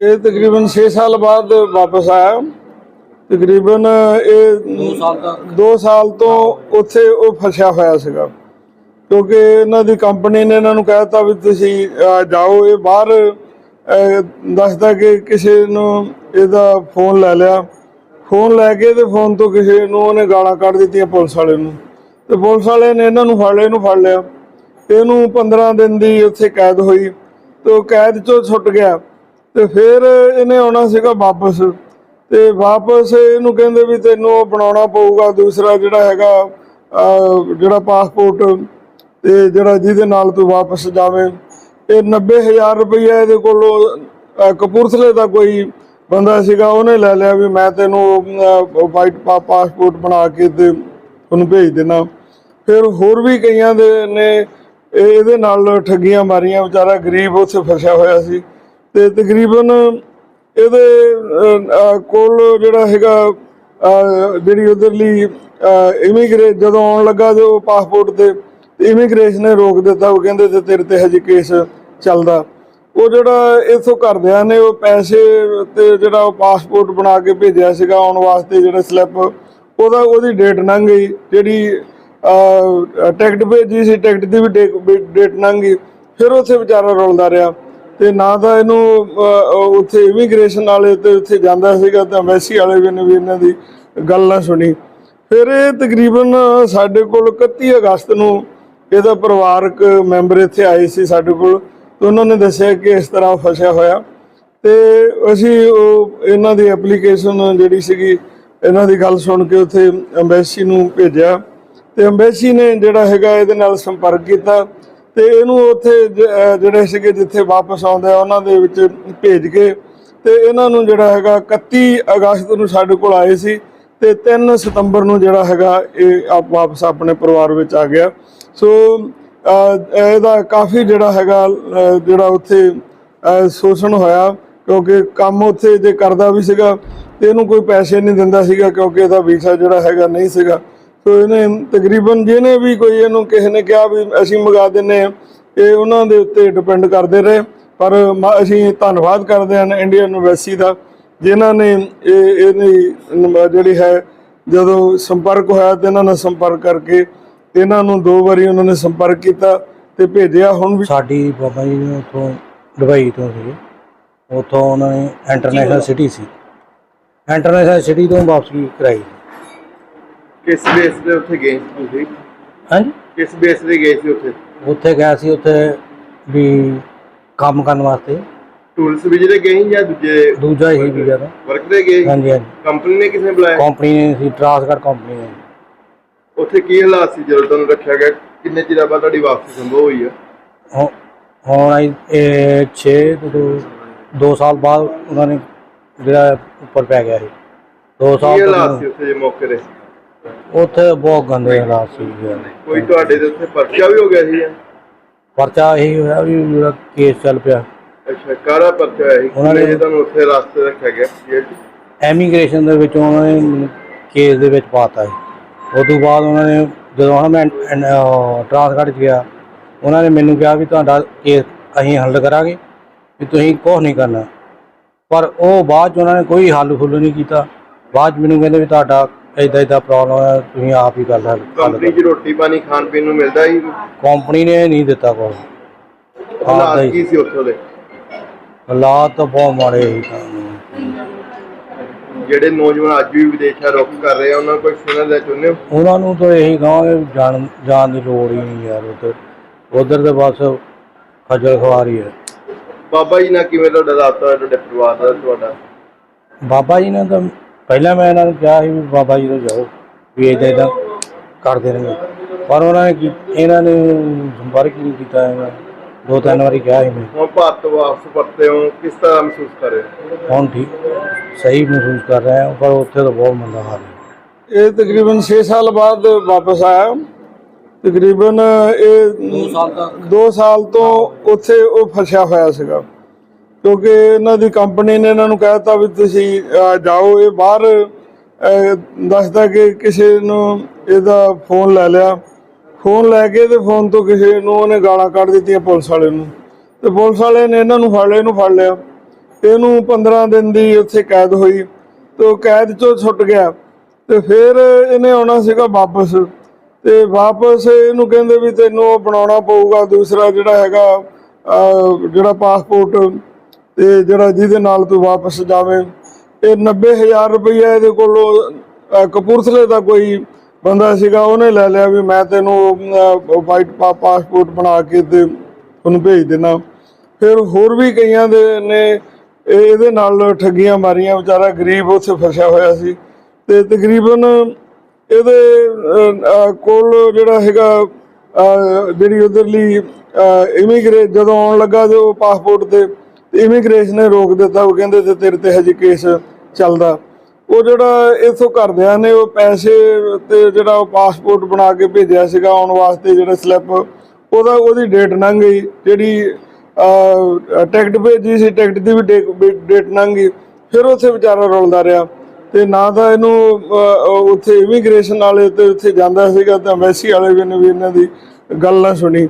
ਇਹ ਤਕਰੀਬਨ 6 ਸਾਲ ਬਾਅਦ ਵਾਪਸ ਆਇਆ। ਤਕਰੀਬਨ ਇਹ 2 ਸਾਲ ਤੱਕ। 2 ਸਾਲ ਤੋਂ ਉੱਥੇ ਉਹ ਫਸਿਆ ਹੋਇਆ ਸੀਗਾ। ਕਿਉਂਕਿ ਇਹਨਾਂ ਦੀ ਕੰਪਨੀ ਨੇ ਇਹਨਾਂ ਨੂੰ ਕਹਿਤਾ ਵੀ ਤੁਸੀਂ ਜਾਓ ਇਹ ਬਾਹਰ ਦੱਸਦਾ ਕਿ ਕਿਸੇ ਨੂੰ ਇਹਦਾ ਫੋਨ ਲੈ ਲਿਆ। ਫੋਨ ਲੈ ਕੇ ਤੇ ਫੋਨ ਤੋਂ ਕਿਸੇ ਨੂੰ ਉਹਨੇ ਗਾਲਾਂ ਕੱਢ ਦਿੱਤੀਆਂ ਪੁਲਿਸ ਵਾਲੇ ਨੂੰ। ਤੇ ਪੁਲਿਸ ਵਾਲੇ ਨੇ ਇਹਨਾਂ ਨੂੰ ਫੜ ਲਿਆ ਇਹਨੂੰ ਫੜ ਲਿਆ। ਇਹਨੂੰ 15 ਦਿਨ ਦੀ ਉੱਥੇ ਕੈਦ ਹੋਈ। ਤੇ ਉਹ ਕੈਦ ਚੋਂ ਛੁੱਟ ਗਿਆ। ਤੇ ਫਿਰ ਇਹਨੇ ਆਉਣਾ ਸੀਗਾ ਵਾਪਸ ਤੇ ਵਾਪਸ ਇਹਨੂੰ ਕਹਿੰਦੇ ਵੀ ਤੈਨੂੰ ਉਹ ਬਣਾਉਣਾ ਪਊਗਾ ਦੂਸਰਾ ਜਿਹੜਾ ਹੈਗਾ ਜਿਹੜਾ ਪਾਸਪੋਰਟ ਤੇ ਜਿਹੜਾ ਜਿਹਦੇ ਨਾਲ ਤੂੰ ਵਾਪਸ ਜਾਵੇਂ। ਇਹ 90000 ਰੁਪਈਆ ਇਹਦੇ ਕੋਲੋਂ ਕਪੂਰਥਲੇ ਦਾ ਕੋਈ ਬੰਦਾ ਸੀਗਾ, ਉਹਨੇ ਲੈ ਲਿਆ ਵੀ ਮੈਂ ਤੈਨੂੰ ਵਾਈਟ ਪਾਸਪੋਰਟ ਬਣਾ ਕੇ ਤੇ ਉਹਨੂੰ ਭੇਜ ਦੇਣਾ। ਫਿਰ ਹੋਰ ਵੀ ਕਈਆਂ ਦੇ ਨੇ ਇਹਦੇ ਨਾਲ ਠੱਗੀਆਂ ਮਾਰੀਆਂ, ਵਿਚਾਰਾ ਗਰੀਬ ਉੱਥੇ ਫਸਿਆ ਹੋਇਆ ਸੀ। ਤੇ ਤਕਰੀਬਨ ਇਹਦੇ ਕੋਲ ਜਿਹੜਾ ਹੈਗਾ ਜਿਹੜੀ ਉਧਰਲੀ ਇਮੀਗ੍ਰੇ ਜਦੋਂ ਆਉਣ ਲੱਗਾ ਜੋ ਪਾਸਪੋਰਟ ਤੇ ਇਮੀਗ੍ਰੇਸ਼ਨ ਨੇ ਰੋਕ ਦਿੱਤਾ। ਉਹ ਕਹਿੰਦੇ ਤੇ ਤੇਰੇ ਤੇ ਹਜੇ ਕੇਸ ਚੱਲਦਾ। ਉਹ ਜਿਹੜਾ ਇਥੋਂ ਘਰਦਿਆਂ ਨੇ ਉਹ ਪੈਸੇ ਤੇ ਜਿਹੜਾ ਉਹ ਪਾਸਪੋਰਟ ਬਣਾ ਕੇ ਭੇਜਿਆ ਸੀਗਾ ਆਉਣ ਵਾਸਤੇ ਜਿਹੜਾ ਸਲਿੱਪ ਉਹਦਾ ਉਹਦੀ ਡੇਟ ਲੰਘ ਗਈ। ਜਿਹੜੀ ਟਿਕਟ ਭੇਜੀ ਸੀ ਟਿਕਟ ਦੀ ਵੀ ਡੇਟ ਲੰਘ ਗਈ। ਫਿਰ ਉੱਥੇ ਵਿਚਾਰਾ ਰੁਲਦਾ ਰਿਹਾ। ਤੇ ਨਾ ਤਾਂ ਇਹਨੂੰ ਉੱਥੇ ਇਮੀਗ੍ਰੇਸ਼ਨ ਵਾਲੇ ਤੇ ਉੱਥੇ ਜਾਂਦਾ ਸੀਗਾ ਤਾਂ ਐਮਬੈਸੀ ਵਾਲੇ ਵੀ ਨੇ ਵੀ ਇਹਨਾਂ ਦੀ ਗੱਲ ਨਾ ਸੁਣੀ। ਫਿਰ ਇਹ ਤਕਰੀਬਨ ਸਾਡੇ ਕੋਲ 31 ਅਗਸਤ ਨੂੰ ਇਹਦਾ ਪਰਿਵਾਰਕ ਮੈਂਬਰ ਇੱਥੇ ਆਏ ਸੀ ਸਾਡੇ ਕੋਲ। ਤੇ ਉਹਨਾਂ ਨੇ ਦੱਸਿਆ ਕਿ ਇਸ ਤਰ੍ਹਾਂ ਉਹ ਫਸਿਆ ਹੋਇਆ। ਤੇ ਅਸੀਂ ਉਹ ਇਹਨਾਂ ਦੀ ਐਪਲੀਕੇਸ਼ਨ ਜਿਹੜੀ ਸੀਗੀ, ਇਹਨਾਂ ਦੀ ਗੱਲ ਸੁਣ ਕੇ ਉੱਥੇ ਐਮਬੈਸੀ ਨੂੰ ਭੇਜਿਆ। ਤੇ ਐਮਬੈਸੀ ਨੇ ਜਿਹੜਾ ਹੈਗਾ ਇਹਦੇ ਨਾਲ ਸੰਪਰਕ ਕੀਤਾ। ਤੇ ਇਹਨੂੰ ਉੱਥੇ ਜ- ਜਿਹੜੇ ਸੀਗੇ ਜਿੱਥੇ ਵਾਪਸ ਆਉਂਦੇ ਆ ਉਹਨਾਂ ਦੇ ਵਿੱਚ ਭੇਜ ਕੇ ਤੇ ਇਹਨਾਂ ਨੂੰ ਜਿਹੜਾ ਹੈਗਾ 31 ਅਗਸਤ ਨੂੰ ਸਾਡੇ ਕੋਲ ਆਏ ਸੀ ਤੇ 3 ਸਤੰਬਰ ਨੂੰ ਜਿਹੜਾ ਹੈਗਾ ਇਹ ਆਪ, ਵਾਪਸ ਆਪਣੇ ਪਰਿਵਾਰ ਵਿੱਚ ਆ ਗਿਆ। ਸੋ ਇਹਦਾ ਕਾਫੀ ਜਿਹੜਾ ਹੈਗਾ ਜਿਹੜਾ ਉੱਥੇ ਸ਼ੋਸ਼ਣ ਹੋਇਆ ਕਿਉਂਕਿ ਕੰਮ ਉੱਥੇ ਜੇ ਕਰਦਾ ਵੀ ਸੀਗਾ ਤੇ ਇਹਨੂੰ ਕੋਈ ਪੈਸੇ ਨਹੀਂ ਦਿੰਦਾ ਸੀਗਾ ਕਿਉਂਕਿ ਇਹਦਾ ਵੀਜ਼ਾ ਜਿਹੜਾ ਹੈਗਾ ਨਹੀਂ ਸੀਗਾ। ਸੋ ਇਹਨੇ ਤਕਰੀਬਨ ਜਿਹਨੇ ਵੀ ਕੋਈ ਇਹਨੂੰ ਕਿਸੇ ਨੇ ਕਿਹਾ ਵੀ ਅਸੀਂ ਮੰਗਾ ਦਿੰਨੇ ਆ ਇਹ ਉਹਨਾਂ ਦੇ ਉੱਤੇ ਡਿਪੈਂਡ ਕਰਦੇ ਰਹੇ। ਪਰ ਮ- ਅਸੀਂ ਧੰਨਵਾਦ ਕਰਦੇ ਹਾਂ ਇੰਡੀਅਨ ਯੂਨੀਵਰਸਿਟੀ ਦਾ ਜਿਨ੍ਹਾਂ ਨੇ ਇਹ ਇਹਦੀ ਜਿਹੜੀ ਹੈ ਜਦੋਂ ਸੰਪਰਕ ਹੋਇਆ ਤੇ ਇਹਨਾਂ ਨਾਲ ਸੰਪਰਕ ਕਰਕੇ ਇਹਨਾਂ ਨੂੰ ਦੋ ਵਾਰੀ ਉਹਨਾਂ ਨੇ ਸੰਪਰਕ ਕੀਤਾ ਤੇ ਭੇਜਿਆ ਹੁਣ ਵੀ। ਸਾਡੀ ਬਾਬਾ ਜੀ ਨੇ ਉੱਥੋਂ ਦੁਬਈ ਤੋਂ ਸੀ ਉੱਥੋਂ ਉਹਨਾਂ ਨੇ ਇੰਟਰਨੈਸ਼ਨਲ ਸਿਟੀ ਸੀ। ਇੰਟਰਨੈਸ਼ਨਲ ਸਿਟੀ ਤੋਂ ਵਾਪਸੀ ਕਰਾਈ ਕਿਸ ਬੇਸ ਤੇ ਉੱਥੇ ਗਏ ਸੀ ਤੁਸੀਂ? ਹਾਂਜੀ। ਕਿਸ ਬੇਸ ਤੇ ਗਏ ਸੀ ਉੱਥੇ? ਉੱਥੇ ਗਿਆ ਸੀ ਉੱਥੇ ਵੀ ਕੰਮ ਕਰਨ ਵਾਸਤੇ। ਟੂਲਸ ਵਿਜੇ ਗਏ ਸੀ ਜਾਂ ਦੂਜੇ ਦੂਜਾ ਹੀ ਵੀਜ਼ਾ ਦਾ ਵਰਕ ਤੇ। ਗਏ ਸੀ? ਹਾਂਜੀ ਹਾਂਜੀ। ਕੰਪਨੀ ਨੇ ਕਿਸੇ ਨੇ ਬੁਲਾਇਆ? ਕੰਪਨੀ ਨੇ ਸੀ ਟਰਾਂਸਗਰ ਕੰਪਨੀ ਨੇ। ਉੱਥੇ ਕੀ ਹਾਲਾਤ ਸੀ ਜਦੋਂ ਤੁਹਾਨੂੰ ਰੱਖਿਆ ਗਿਆ? ਕਿੰਨੇ ਚਿਰ ਬਾਅਦ ਤੁਹਾਡੀ ਵਾਪਸੀ ਸੰਭਵ ਹੋਈ ਆ? ਹੁਣ ਆਈ ਇਹ 6 ਤੋਂ 2 ਸਾਲ ਬਾਅਦ ਉਹਨਾਂ ਨੇ ਜਿਹੜਾ ਉੱਪਰ ਪੈ ਗਿਆ ਸੀ। 2 ਕੀ ਸਾਲ ਹਾਲਾਤ ਤੋਂ ਸੀ ਉੱਥੇ ਜੇ ਮੌਕੇ ਦੇ ਉੱਥੇ ਬਹੁਤ ਗੰਦੇ ਹਾਲਾਤ ਸੀ ਕੋਈ ਤੁਹਾਡੇ ਦੇ ਉੱਥੇ ਪਰਚਾ ਵੀ ਹੋ ਗਿਆ ਸੀ? ਪਰਚਾ ਇਹੀ ਹੋਇਆ ਵੀ ਮੇਰਾ ਕੇਸ ਚੱਲ ਪਿਆ। ਅੱਛਾ ਕਾਰਾ ਪਰਚਾ ਹੋਇਆ ਸੀ? ਉਹਨਾਂ ਨੇ- ਤੁਹਾਨੂੰ ਉੱਥੇ ਰਾਸਤੇ ਰੱਖਿਆ ਗਿਆ ਜੇਲ੍ਹ 'ਚ? ਐਮੀਗ੍ਰੇਸ਼ਨ ਦੇ ਵਿੱਚ ਉਹਨਾਂ ਨੇ ਮੈਨੂੰ ਕੇਸ ਦੇ ਵਿੱਚ ਪਾਤਾ ਸੀ। ਉਸ ਤੋਂ ਬਾਅਦ ਉਹਨਾਂ ਨੇ ਜਦੋਂ ਹੁਣ ਮੈਂ ਟ੍ਰਾਂਸਗੜ 'ਚ ਗਿਆ ਉਹਨਾਂ ਨੇ ਮੈਨੂੰ ਕਿਹਾ ਵੀ ਤੁਹਾਡਾ ਕੇਸ ਅਸੀਂ ਹੱਲ ਕਰਾਂਗੇ ਵੀ ਤੁਸੀਂ ਕੁਛ ਨਹੀਂ ਕਰਨਾ। ਪਰ ਉਹ ਬਾਅਦ 'ਚ ਉਹਨਾਂ ਨੇ ਕੋਈ ਹੱਲ ਫੁੱਲ ਨਹੀਂ ਕੀਤਾ। ਬਾਅਦ 'ਚ ਮੈਨੂੰ ਕਹਿੰਦੇ ਵੀ ਤੁਹਾਡਾ ਇਦਾਂ ਇਦਾਂ ਪ੍ਰੋਬਲਮ ਹੈ ਤੁਸੀਂ ਆਪ ਹੀ ਲਓ ਹੱਲ ਕੰਪਨੀ 'ਚ ਰੋਟੀ ਪਾਣੀ ਖਾਣ ਪੀਣ ਨੂੰ ਮਿਲਦਾ ਸੀ ਕੰਪਨੀ ਨੇ ਨਹੀਂ ਦਿੱਤਾ ਕੋਈ ਹਾਲਾਤ ਹੀ। ਕੀ ਸੀ ਉੱਥੋਂ ਦੇ? ਹਾਲਾਤ ਤਾਂ ਬਹੁਤ ਮਾੜੇ ਸੀ। ਜਿਹੜੇ ਨੌਜਵਾਨ ਅੱਜ ਵੀ ਵਿਦੇਸ਼ਾਂ ਰੁੱਖ ਕਰ ਰਹੇ ਆ ਉਹਨਾਂ ਕੋਈ ਸੁਣਨ ਦਾ ਹੋ? ਉਹਨਾਂ ਨੂੰ ਤਾਂ ਇਹੀ ਕਹਾਂਗੇ ਜਾਣ ਜਾਣ ਦੀ ਲੋੜ ਹੀ ਨਹੀਂ ਯਾਰ ਉਧਰ। ਉਧਰ ਤੇ ਬਸ ਖੱਜਲ ਖਵਾਰੀ ਹੈ ਬਾਬਾ ਜੀ ਨਾਲ ਕਿਵੇਂ ਤੁਹਾਡਾ ਹੋਇਆ ਤੁਹਾਡੇ ਪਰਿਵਾਰ ਦਾ ਤੁਹਾਡਾ? ਬਾਬਾ ਜੀ ਨੇ ਤਾਂ ਪਹਿਲਾਂ ਮੈਂ ਇਹਨਾਂ ਨੂੰ ਕਿਹਾ ਸੀ ਵੀ ਬਾਬਾ ਜੀ ਤੋਂ ਜਾਓ ਵੀ ਇਦਾਂ ਇਦਾਂ ਕਰ ਦੇਣਗੇ ਪਰ ਉਹਨਾਂ ਨੇ ਕੀ ਇਹਨਾਂ ਨੇ ਸੰਪਰਕ ਹੀ ਨਹੀਂ ਕੀਤਾ ਇਹਨਾਂ ਦੋ ਤਿੰਨ ਵਾਰੀ ਕਿਹਾ ਸੀ ਮੈਂ। ਹੁਣ ਭਾਰਤ ਵਾਪਸ ਪਰਤੇ ਹੋ ਕਿਸ ਤਰ੍ਹਾਂ ਮਹਿਸੂਸ ਕਰ ਰਹੇ ਹੋ? ਹੁਣ ਠੀਕ ਸਹੀ ਮਹਿਸੂਸ ਕਰ ਰਹੇ ਹਾਂ ਪਰ ਉੱਥੇ ਤਾਂ ਬਹੁਤ ਮੰਦਾ ਹਾਲ ਹੈ। ਇਹ ਤਕਰੀਬਨ 6 ਸਾਲ ਬਾਅਦ ਵਾਪਸ ਆਇਆ। ਤਕਰੀਬਨ ਇਹ 2 ਸਾਲ ਤੱਕ। 2 ਸਾਲ ਤੋਂ ਉੱਥੇ ਉਹ ਫਸਿਆ ਹੋਇਆ ਸੀਗਾ। ਕਿਉਂਕਿ ਇਹਨਾਂ ਦੀ ਕੰਪਨੀ ਨੇ ਇਹਨਾਂ ਨੂੰ ਕਹਿਤਾ ਵੀ ਤੁਸੀਂ ਜਾਓ, ਇਹ ਬਾਹਰ ਦੱਸਦਾ ਕਿ ਕਿਸੇ ਨੂੰ ਇਹਦਾ ਫੋਨ ਲੈ ਲਿਆ। ਫੋਨ ਲੈ ਕੇ ਤੇ ਫੋਨ ਤੋਂ ਕਿਸੇ ਨੂੰ ਉਹਨੇ ਗਾਲਾਂ ਕੱਢ ਦਿੱਤੀਆਂ ਪੁਲਿਸ ਵਾਲੇ ਨੂੰ। ਤੇ ਪੁਲਿਸ ਵਾਲੇ ਨੇ ਇਹਨਾਂ ਨੂੰ ਫੜ ਲਿਆ, ਇਹਨੂੰ ਫੜ ਲਿਆ। ਤੇ ਇਹਨੂੰ 15 ਦਿਨ ਦੀ ਉੱਥੇ ਕੈਦ ਹੋਈ। ਤੇ ਉਹ ਕੈਦ ਚੋਂ ਛੁੱਟ ਗਿਆ। ਤੇ ਫਿਰ ਇਹਨੇ ਆਉਣਾ ਸੀਗਾ ਵਾਪਸ। ਤੇ ਵਾਪਸ ਇਹਨੂੰ ਕਹਿੰਦੇ ਵੀ ਤੈਨੂੰ ਉਹ ਬਣਾਉਣਾ ਪਊਗਾ, ਦੂਸਰਾ ਜਿਹੜਾ ਹੈਗਾ ਜਿਹੜਾ ਪਾਸਪੋਰਟ ਤੇ ਜਿਹੜਾ ਜਿਹਦੇ ਨਾਲ ਤੂੰ ਵਾਪਸ ਜਾਵੇ ਇਹ 90000 ਰੁਪਈਆ ਇਹਦੇ ਕੋਲੋਂ ਅਹ, ਕਪੂਰਥਲੇ ਦਾ ਕੋਈ ਬੰਦਾ ਸੀਗਾ ਉਹਨੇ ਲੈ ਲਿਆ ਵੀ ਮੈਂ ਤੈਨੂੰ ਵਾਈਟ ਪਾਸਪੋਰਟ ਬਣਾ ਕੇ ਤੇ ਉਹਨੂੰ ਭੇਜ ਦੇਣਾ। ਫਿਰ ਹੋਰ ਵੀ ਕਈਆਂ ਦੇ ਨੇ ਇਹਦੇ ਨਾਲ ਠੱਗੀਆਂ ਮਾਰੀਆਂ ਵਿਚਾਰਾ ਗਰੀਬ ਉੱਥੇ ਫਸਿਆ ਹੋਇਆ ਸੀ। ਤੇ ਤਕਰੀਬਨ ਇਹਦੇ ਕੋਲ ਜਿਹੜਾ ਹੈਗਾ ਜਿਹੜੀ ਉਧਰਲੀ ਇਮੀਗ੍ਰੇਟ ਜਦੋਂ ਆਉਣ ਲੱਗਾ ਤੇ ਉਹ ਪਾਸਪੋਰਟ ਤੇ ਇਮੀਗ੍ਰੇਸ਼ਨ ਨੇ ਰੋਕ ਦਿੱਤਾ, ਉਹ ਕਹਿੰਦੇ ਤੇ ਤੇਰੇ ਤੇ ਹਜੇ ਕੇਸ ਚੱਲਦਾ। ਉਹ ਜਿਹੜਾ ਇਥੋਂ ਘਰਦਿਆਂ ਨੇ ਉਹ ਪੈਸੇ ਤੇ ਜਿਹੜਾ ਉਹ ਪਾਸਪੋਰਟ ਬਣਾ ਕੇ ਭੇਜਿਆ ਸੀਗਾ ਆਉਣ ਵਾਸਤੇ ਜਿਹੜਾ ਸਲਿੱਪ ਉਹਦਾ ਉਹਦੀ ਡੇਟ ਲੰਘ ਗਈ, ਜਿਹੜੀ ਟਿਕਟ ਭੇਜੀ ਸੀ ਟਿਕਟ ਦੀ ਵੀ ਡੇਟ ਲੰਘ ਗਈ, ਫਿਰ ਉੱਥੇ ਵਿਚਾਰਾ ਰੁਲਦਾ ਰਿਹਾ। ਤੇ ਨਾ ਤਾਂ ਇਹਨੂੰ ਉੱਥੇ ਇਮੀਗ੍ਰੇਸ਼ਨ ਵਾਲੇ ਤੇ ਉੱਥੇ ਜਾਂਦਾ ਸੀਗਾ ਤਾਂ ਐਮਬੈਸੀ ਵਾਲੇ ਵੀ ਨੇ ਵੀ ਇਹਨਾਂ ਦੀ ਗੱਲ ਨਾ ਸੁਣੀ।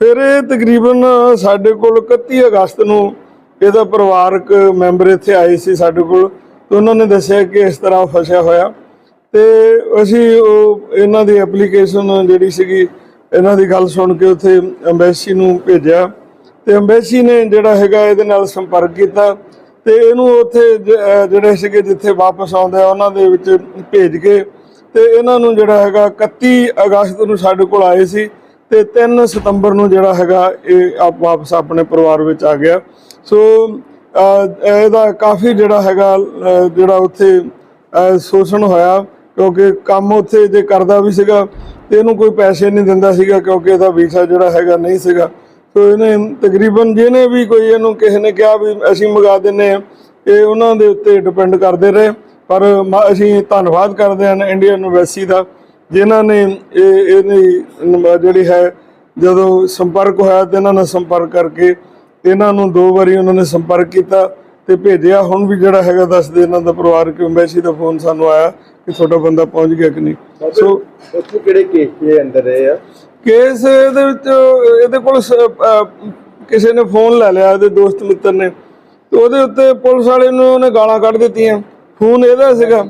ਫਿਰ ਇਹ ਤਕਰੀਬਨ ਸਾਡੇ ਕੋਲ 31 ਅਗਸਤ ਨੂੰ ਇਹਦਾ ਪਰਿਵਾਰਕ ਮੈਂਬਰ ਇੱਥੇ ਆਏ ਸੀ ਸਾਡੇ ਕੋਲ ਤੇ ਉਹਨਾਂ ਨੇ ਦੱਸਿਆ ਕਿ ਇਸ ਤਰ੍ਹਾਂ ਫਸਿਆ ਹੋਇਆ ਤੇ ਅਸੀਂ ਉਹ ਇਹਨਾਂ ਦੀ ਐਪਲੀਕੇਸ਼ਨ ਜਿਹੜੀ ਸੀਗੀ, ਇਹਨਾਂ ਦੀ ਗੱਲ ਸੁਣ ਕੇ ਉੱਥੇ ਐਮਬੈਸੀ ਨੂੰ ਭੇਜਿਆ ਤੇ ਐਮਬੈਸੀ ਨੇ ਜਿਹੜਾ ਹੈਗਾ ਇਹਦੇ ਨਾਲ ਸੰਪਰਕ ਕੀਤਾ ਤੇ ਇਹਨੂੰ ਉੱਥੇ ਜ- ਜਿਹੜੇ ਸੀਗੇ ਜਿੱਥੇ ਵਾਪਸ ਆਉਂਦੇ ਆ ਉਹਨਾਂ ਦੇ ਵਿੱਚ ਭੇਜ ਕੇ ਤੇ ਇਹਨਾਂ ਨੂੰ ਜਿਹੜਾ ਹੈਗਾ 31 ਅਗਸਤ ਨੂੰ ਸਾਡੇ ਕੋਲ ਆਏ ਸੀ ਤੇ 3 ਸਤੰਬਰ ਨੂੰ ਜਿਹੜਾ ਹੈਗਾ ਇਹ ਆਪ ਵਾਪਸ ਆਪਣੇ ਪਰਿਵਾਰ ਵਿੱਚ ਆ ਗਿਆ। ਸੋ ਇਹਦਾ ਕਾਫੀ ਜਿਹੜਾ ਹੈਗਾ ਜਿਹੜਾ ਉੱਥੇ ਸ਼ੋਸ਼ਣ ਹੋਇਆ ਕਿਉਂਕਿ ਕੰਮ ਉੱਥੇ ਜੇ ਕਰਦਾ ਵੀ ਸੀਗਾ ਤੇ ਇਹਨੂੰ ਕੋਈ ਪੈਸੇ ਨਹੀਂ ਦਿੰਦਾ ਸੀਗਾ ਕਿਉਂਕਿ ਇਹਦਾ ਵੀਜ਼ਾ ਜਿਹੜਾ ਹੈਗਾ ਨਹੀਂ ਸੀਗਾ। ਸੋ ਇਹਨੇ ਤਕਰੀਬਨ ਜਿਹਨੇ ਵੀ ਕੋਈ ਇਹਨੂੰ ਕਿਸੇ ਨੇ ਕਿਹਾ ਵੀ ਅਸੀਂ ਮੰਗਾ ਦਿੰਨੇ ਆ, ਇਹ ਉਹਨਾਂ ਦੇ ਉੱਤੇ ਡਿਪੈਂਡ ਕਰਦੇ ਰਹੇ। ਪਰ ਮ- ਅਸੀਂ ਧੰਨਵਾਦ ਕਰਦੇ ਹਾਂ ਇੰਡੀਅਨ ਐਮਬੈਸੀ ਦਾ। ਜਿਨ੍ਹਾਂ ਨੇ ਇਹ ਇਹਦੀ ਜਿਹੜੀ ਹੈ ਜਦੋਂ ਸੰਪਰਕ ਹੋਇਆ ਤੇ ਇਹਨਾਂ ਨਾਲ ਸੰਪਰਕ ਕਰਕੇ ਇਹਨਾਂ ਨੂੰ ਦੋ ਵਾਰੀ ਉਹਨਾਂ ਨੇ ਸੰਪਰਕ ਕੀਤਾ ਤੇ ਭੇਜਿਆ। ਹੁਣ ਵੀ ਜਿਹੜਾ ਹੈਗਾ ਦੱਸਦੇ ਇਹਨਾਂ ਦਾ ਪਰਿਵਾਰਕ ਐਮਬੈਸੀ ਦਾ ਫੋਨ ਸਾਨੂੰ ਆਇਆ ਕਿ ਤੁਹਾਡਾ ਬੰਦਾ ਪਹੁੰਚ ਗਿਆ ਕਿ ਨਹੀਂ। ਸੋ ਉੱਥੇ ਕਿਹੜੇ ਕੇਸ ਦੇ ਅੰਦਰ ਰਹੇ ਆ? ਕੇਸ ਇਹਦੇ ਵਿੱਚ ਇਹਦੇ ਕੋਲ ਕਿਸੇ ਨੇ ਫੋਨ ਲੈ ਲਿਆ ਇਹਦੇ ਦੋਸਤ ਮਿੱਤਰ ਨੇ। ਤੇ ਉਹਦੇ ਉੱਤੇ ਪੁਲਿਸ ਵਾਲੇ ਨੂੰ ਉਹਨੇ ਗਾਲਾਂ ਕੱਢ ਦਿੱਤੀਆਂ। ਫੋਨ ਇਹਦਾ ਸੀਗਾ।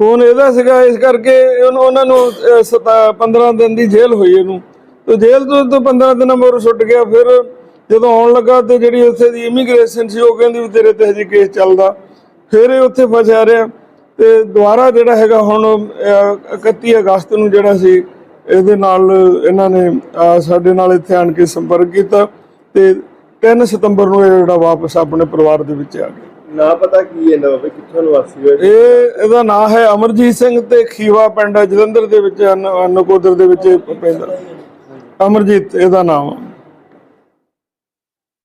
ਫੋਨ ਇਹਦਾ ਸੀਗਾ ਇਸ ਕਰਕੇ ਉਹਨੂੰ- ਉਹਨਾਂ ਨੂੰ ਸਤਾ- 15 ਦਿਨ ਦੀ ਜੇਲ੍ਹ ਹੋਈ ਇਹਨੂੰ। ਤੇ ਜੇਲ੍ਹ ਤੋਂ ਤੋਂ 15 ਦਿਨਾਂ ਮਗਰੋਂ ਛੁੱਟ ਗਿਆ। ਫਿਰ ਜਦੋਂ ਆਉਣ ਲੱਗਾ ਤੇ ਜਿਹੜੀ ਉੱਥੇ ਦੀ ਇਮੀਗ੍ਰੇਸ਼ਨ ਸੀ ਉਹ ਕਹਿੰਦੀ ਵੀ ਤੇਰੇ ਤੇ ਹਜੇ ਕੇਸ ਚੱਲਦਾ। ਫਿਰ ਇਹ ਉੱਥੇ ਫਸਿਆ ਰਿਹਾ। ਤੇ ਦੁਬਾਰਾ ਜਿਹੜਾ ਹੈਗਾ ਹੁਣ ਅਹ, 31 ਅਗਸਤ ਨੂੰ ਜਿਹੜਾ ਸੀ ਇਹਦੇ ਨਾਲ ਇਹਨਾਂ ਨੇ ਸਾਡੇ ਨਾਲ ਇੱਥੇ ਆਣ ਕੇ ਸੰਪਰਕ ਕੀਤਾ। ਤੇ 3 ਸਤੰਬਰ ਨੂੰ ਇਹ ਜਿਹੜਾ ਵਾਪਸ ਆਪਣੇ ਪਰਿਵਾਰ ਦੇ ਵਿੱਚ ਆ ਗਿਆ। ਨਾ ਪਤਾ ਕੀ ਇਹਦਾ ਬਾਬੇ ਕਿੱਥੋਂ ਨਿਵਾਸੀ ਹੋਏ ਇਹ ਇਹਦਾ ਨਾਮ ਹੈ ਅਮਰਜੀਤ ਸਿੰਘ ਤੇ ਖੀਵਾ ਪਿੰਡ ਹੈ ਜਲੰਧਰ ਦੇ ਵਿੱਚ ਨ- ਨਕੋਦਰ ਦੇ ਵਿੱਚ ਪੈਂਦਾ ਅਮਰਜੀਤ ਇਹਦਾ ਨਾਮ।